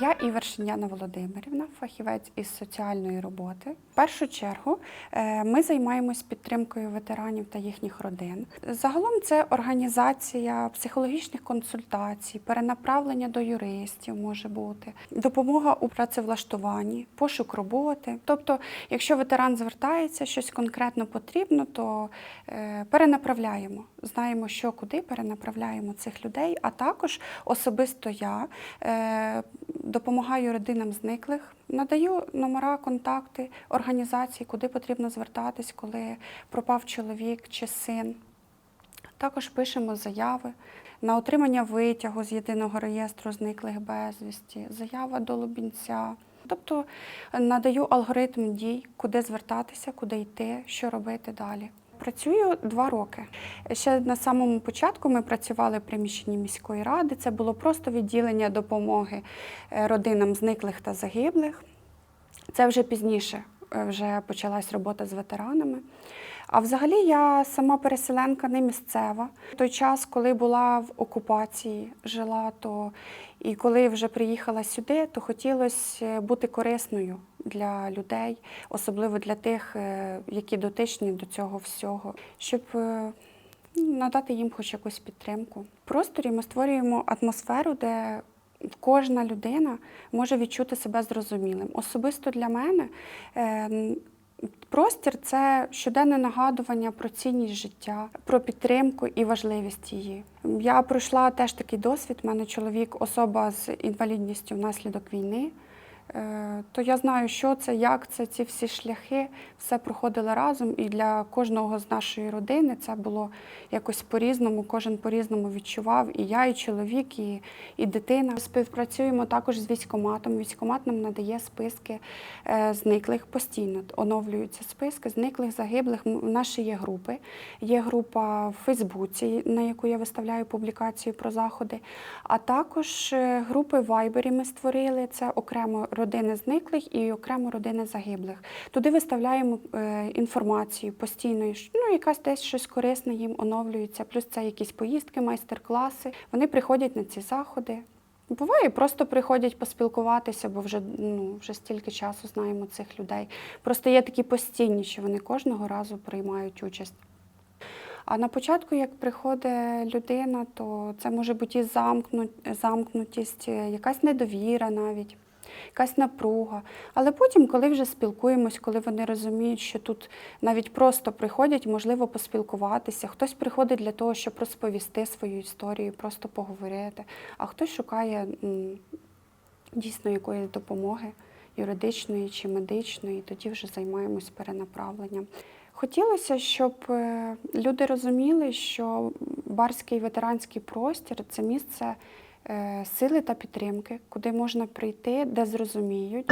Я Івершин Яна Володимирівна, фахівець із соціальної роботи. В першу чергу е, ми займаємось підтримкою ветеранів та їхніх родин. Загалом це організація психологічних консультацій, перенаправлення до юристів може бути, допомога у працевлаштуванні, пошук роботи. Тобто, якщо ветеран звертається, щось конкретно потрібно, то е, перенаправляємо. Знаємо, що куди перенаправляємо цих людей, а також особисто я е, допомагаю родинам зниклих, надаю номера, контакти організацій, куди потрібно звертатись, коли пропав чоловік чи син. Також пишемо заяви на отримання витягу з єдиного реєстру зниклих безвісті, заява до Лубінця. Тобто надаю алгоритм дій, куди звертатися, куди йти, що робити далі. Працюю два роки. Ще на самому початку ми працювали в приміщенні міської ради. Це було просто відділення допомоги е, родинам зниклих та загиблих. Це вже пізніше е, вже почалась робота з ветеранами. А взагалі я сама переселенка не місцева. В той час, коли була в окупації, жила, то і коли вже приїхала сюди, то хотілося бути корисною для людей, особливо для тих, е, які дотичні до цього всього, щоб е, надати їм хоч якусь підтримку. В просторі ми створюємо атмосферу, де кожна людина може відчути себе зрозумілим. Особисто для мене е, простір це щоденне нагадування про цінність життя, про підтримку і важливість її. Я пройшла теж такий досвід. У мене чоловік особа з інвалідністю внаслідок війни. Е, То я знаю, що це, як це, ці всі шляхи, все проходили разом. І для кожного з нашої родини це було якось по-різному, кожен по-різному відчував. І я, і чоловік, і, і дитина. Співпрацюємо також з військоматом. Військомат нам надає списки е, зниклих постійно. Оновлюються списки зниклих, загиблих. У ще є групи. Є група в Фейсбуці, на яку я виставляю публікацію про заходи. А також е, групи в Вайбері ми створили. Це окремо родини зниклих і окремо родини загиблих. Туди виставляємо е, інформацію постійно, ну, якась десь щось корисне їм оновлюється. Плюс це якісь поїздки, майстер-класи. Вони приходять на ці заходи. Буває, просто приходять поспілкуватися, бо вже, ну, вже стільки часу знаємо цих людей. Просто є такі постійні, що вони кожного разу приймають участь. А на початку, як приходить людина, то це може бути і замкнутість, е, якась недовіра навіть, якась напруга. Але потім, коли вже спілкуємось, коли вони розуміють, що тут навіть просто приходять, можливо, поспілкуватися, хтось приходить для того, щоб розповісти свою історію, просто поговорити, а хтось шукає дійсно якоїсь допомоги юридичної чи медичної, тоді вже займаємось перенаправленням. Хотілося, щоб е, люди розуміли, що барський ветеранський простір це місце сили та підтримки, куди можна прийти, де зрозуміють.